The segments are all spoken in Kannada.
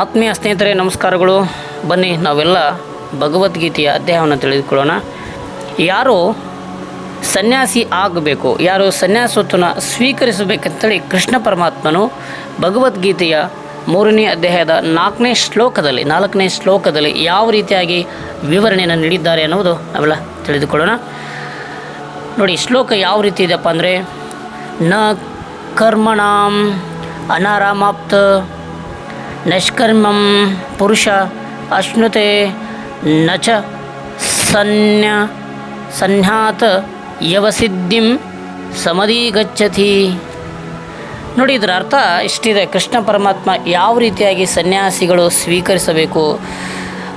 ಆತ್ಮೀಯ ಸ್ನೇಹಿತರೆ, ನಮಸ್ಕಾರಗಳು. ಬನ್ನಿ, ನಾವೆಲ್ಲ ಭಗವದ್ಗೀತೆಯ ಅಧ್ಯಾಯವನ್ನು ತಿಳಿದುಕೊಳ್ಳೋಣ. ಯಾರು ಸನ್ಯಾಸಿ ಆಗಬೇಕು, ಯಾರು ಸನ್ಯಾಸತ್ವನ ಸ್ವೀಕರಿಸಬೇಕಂತೇಳಿ ಕೃಷ್ಣ ಪರಮಾತ್ಮನು ಭಗವದ್ಗೀತೆಯ ಮೂರನೇ ಅಧ್ಯಾಯದ ನಾಲ್ಕನೇ ಶ್ಲೋಕದಲ್ಲಿ ನಾಲ್ಕನೇ ಶ್ಲೋಕದಲ್ಲಿ ಯಾವ ರೀತಿಯಾಗಿ ವಿವರಣೆಯನ್ನು ನೀಡಿದ್ದಾರೆ ಅನ್ನೋದು ನಾವೆಲ್ಲ ತಿಳಿದುಕೊಳ್ಳೋಣ. ನೋಡಿ, ಶ್ಲೋಕ ಯಾವ ರೀತಿ ಇದೆಯಪ್ಪ ಅಂದರೆ, ನ ಕರ್ಮಣಾಂ ಅನಾರಾಮಾಪ್ತ ನಷ್ಕರ್ಮಂ ಪುರುಷ ಅಶ್ನುತೆ ನಚ ಸನ್ಯ ಸನ್ಯಾತ ಯವಸಿದ್ಧಿಂ ಸಮದೀಗಚ್ಚತಿ. ನೋಡಿ ಇದರ ಅರ್ಥ ಇಷ್ಟಿದೆ. ಕೃಷ್ಣ ಪರಮಾತ್ಮ ಯಾವ ರೀತಿಯಾಗಿ ಸನ್ಯಾಸಿಗಳು ಸ್ವೀಕರಿಸಬೇಕು?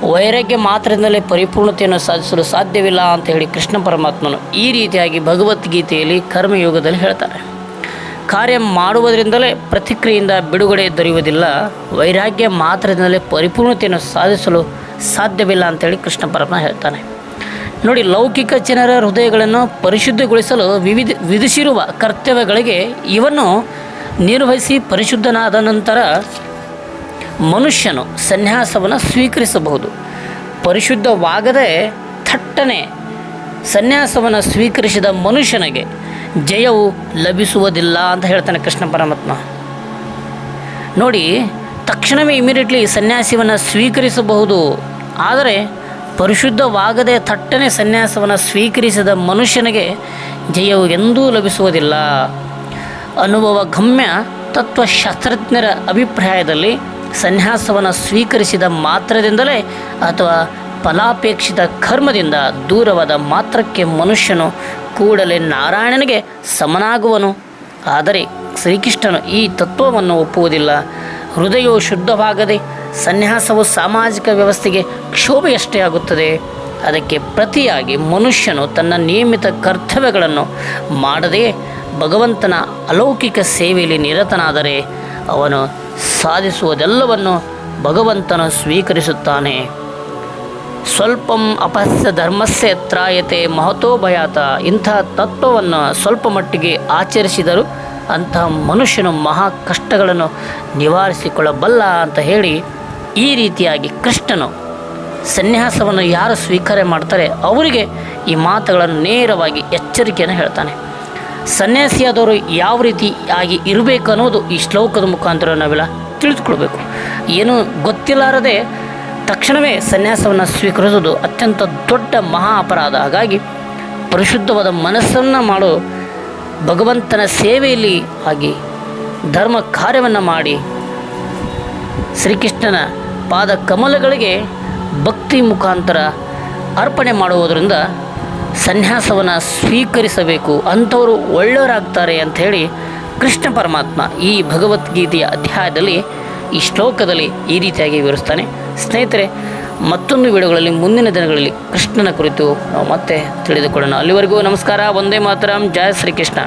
ವೈರಾಗ್ಯ ಮಾತ್ರದಿಂದಲೇ ಪರಿಪೂರ್ಣತೆಯನ್ನು ಸಾಧಿಸಲು ಸಾಧ್ಯವಿಲ್ಲ ಅಂತ ಹೇಳಿ ಕೃಷ್ಣ ಪರಮಾತ್ಮನು ಈ ರೀತಿಯಾಗಿ ಭಗವದ್ಗೀತೆಯಲ್ಲಿ ಕರ್ಮಯೋಗದಲ್ಲಿ ಹೇಳ್ತಾರೆ. ಕಾರ್ಯ ಮಾಡುವುದರಿಂದಲೇ ಪ್ರತಿಕ್ರಿಯೆಯಿಂದ ಬಿಡುಗಡೆ ದೊರೆಯುವುದಿಲ್ಲ. ವೈರಾಗ್ಯ ಮಾತ್ರದಿಂದಲೇ ಪರಿಪೂರ್ಣತೆಯನ್ನು ಸಾಧಿಸಲು ಸಾಧ್ಯವಿಲ್ಲ ಅಂತೇಳಿ ಕೃಷ್ಣ ಪರಮಾತ್ಮ ಹೇಳ್ತಾನೆ. ನೋಡಿ, ಲೌಕಿಕ ಜನರ ಹೃದಯಗಳನ್ನು ಪರಿಶುದ್ಧಗೊಳಿಸಲು ವಿವಿಧ ವಿಧಿಸಿರುವ ಕರ್ತವ್ಯಗಳಿಗೆ ಇವನ್ನು ನಿರ್ವಹಿಸಿ ಪರಿಶುದ್ಧನಾದ ನಂತರ ಮನುಷ್ಯನು ಸನ್ಯಾಸವನ್ನು ಸ್ವೀಕರಿಸಬಹುದು. ಪರಿಶುದ್ಧವಾಗದೆ ಥಟ್ಟನೆ ಸನ್ಯಾಸವನ್ನು ಸ್ವೀಕರಿಸಿದ ಮನುಷ್ಯನಿಗೆ ಜಯವು ಲಭಿಸುವುದಿಲ್ಲ ಅಂತ ಹೇಳ್ತಾನೆ ಕೃಷ್ಣ ಪರಮಾತ್ಮ. ನೋಡಿ, ತಕ್ಷಣವೇ ಇಮಿಡಿಯೇಟ್ಲಿ ಸನ್ಯಾಸಿವನ್ನು ಸ್ವೀಕರಿಸಬಹುದು. ಆದರೆ ಪರಿಶುದ್ಧವಾಗದೆ ಥಟ್ಟನೆ ಸನ್ಯಾಸವನ್ನು ಸ್ವೀಕರಿಸಿದ ಮನುಷ್ಯನಿಗೆ ಜಯವು ಎಂದೂ ಲಭಿಸುವುದಿಲ್ಲ. ಅನುಭವ ಗಮ್ಯ ತತ್ವಶಾಸ್ತ್ರಜ್ಞರ ಅಭಿಪ್ರಾಯದಲ್ಲಿ ಸನ್ಯಾಸವನ್ನು ಸ್ವೀಕರಿಸಿದ ಮಾತ್ರದಿಂದಲೇ ಅಥವಾ ಫಲಾಪೇಕ್ಷಿತ ಕರ್ಮದಿಂದ ದೂರವಾದ ಮಾತ್ರಕ್ಕೆ ಮನುಷ್ಯನು ಕೂಡಲೇ ನಾರಾಯಣನಿಗೆ ಸಮನಾಗುವನು. ಆದರೆ ಶ್ರೀಕೃಷ್ಣನು ಈ ತತ್ವವನ್ನು ಒಪ್ಪುವುದಿಲ್ಲ. ಹೃದಯವು ಶುದ್ಧವಾಗದೆ ಸನ್ಯಾಸವು ಸಾಮಾಜಿಕ ವ್ಯವಸ್ಥೆಗೆ ಕ್ಷೋಭೆಯಷ್ಟೇ ಆಗುತ್ತದೆ. ಅದಕ್ಕೆ ಪ್ರತಿಯಾಗಿ ಮನುಷ್ಯನು ತನ್ನ ನಿಯಮಿತ ಕರ್ತವ್ಯಗಳನ್ನು ಮಾಡದೇ ಭಗವಂತನ ಅಲೌಕಿಕ ಸೇವೆಯಲ್ಲಿ ನಿರತನಾದರೆ ಅವನು ಸಾಧಿಸುವುದೆಲ್ಲವನ್ನು ಭಗವಂತನು ಸ್ವೀಕರಿಸುತ್ತಾನೆ. ಸ್ವಲ್ಪಂ ಅಪಸ್ಯ ಧರ್ಮಸ್ಯ ತ್ರಾಯತೆ ಮಹತೋ ಭಯಾತ. ಇಂಥ ತತ್ವವನ್ನು ಸ್ವಲ್ಪ ಮಟ್ಟಿಗೆ ಆಚರಿಸಿದರು ಅಂತಹ ಮನುಷ್ಯನು ಮಹಾ ಕಷ್ಟಗಳನ್ನು ನಿವಾರಿಸಿಕೊಳ್ಳಬಲ್ಲ ಅಂತ ಹೇಳಿ ಈ ರೀತಿಯಾಗಿ ಕೃಷ್ಣನು ಸನ್ಯಾಸವನ್ನು ಯಾರು ಸ್ವೀಕಾರ ಮಾಡ್ತಾರೆ ಅವರಿಗೆ ಈ ಮಾತುಗಳನ್ನು ನೇರವಾಗಿ ಎಚ್ಚರಿಕೆಯನ್ನು ಹೇಳ್ತಾನೆ. ಸನ್ಯಾಸಿಯಾದವರು ಯಾವ ರೀತಿ ಆಗಿ ಇರಬೇಕು ಅನ್ನೋದು ಈ ಶ್ಲೋಕದ ಮುಖಾಂತರ ನಾವೆಲ್ಲ ತಿಳಿದುಕೊಳ್ಬೇಕು. ಏನು ಗೊತ್ತಿಲ್ಲಾರದೆ ತಕ್ಷಣವೇ ಸನ್ಯಾಸವನ್ನು ಸ್ವೀಕರಿಸುವುದು ಅತ್ಯಂತ ದೊಡ್ಡ ಮಹಾ ಅಪರಾಧ. ಹಾಗಾಗಿ ಪರಿಶುದ್ಧವಾದ ಮನಸ್ಸನ್ನು ಮಾಡೋ ಭಗವಂತನ ಸೇವೆಯಲ್ಲಿ ಆಗಿ ಧರ್ಮ ಕಾರ್ಯವನ್ನು ಮಾಡಿ ಶ್ರೀಕೃಷ್ಣನ ಪಾದ ಕಮಲಗಳಿಗೆ ಭಕ್ತಿ ಮುಖಾಂತರ ಅರ್ಪಣೆ ಮಾಡುವುದರಿಂದ ಸನ್ಯಾಸವನ್ನು ಸ್ವೀಕರಿಸಬೇಕು, ಅಂಥವರು ಒಳ್ಳೆಯವರಾಗ್ತಾರೆ ಅಂಥೇಳಿ ಕೃಷ್ಣ ಪರಮಾತ್ಮ ಈ ಭಗವದ್ಗೀತೆಯ ಅಧ್ಯಾಯದಲ್ಲಿ ಈ ಶ್ಲೋಕದಲ್ಲಿ ಈ ರೀತಿಯಾಗಿ ವಿವರಿಸ್ತಾನೆ. ಸ್ನೇಹಿತರೆ, ಮತ್ತೊಂದು ವಿಡಿಯೋಗಳಲ್ಲಿ, ಮುಂದಿನ ದಿನಗಳಲ್ಲಿ ಕೃಷ್ಣನ ಕುರಿತು ನಾವು ಮತ್ತೆ ತಿಳಿದುಕೊಳ್ಳೋಣ. ಅಲ್ಲಿವರೆಗೂ ನಮಸ್ಕಾರ, ಒಂದೇ ಮಾತರಂ ಜಯ ಶ್ರೀಕೃಷ್ಣ.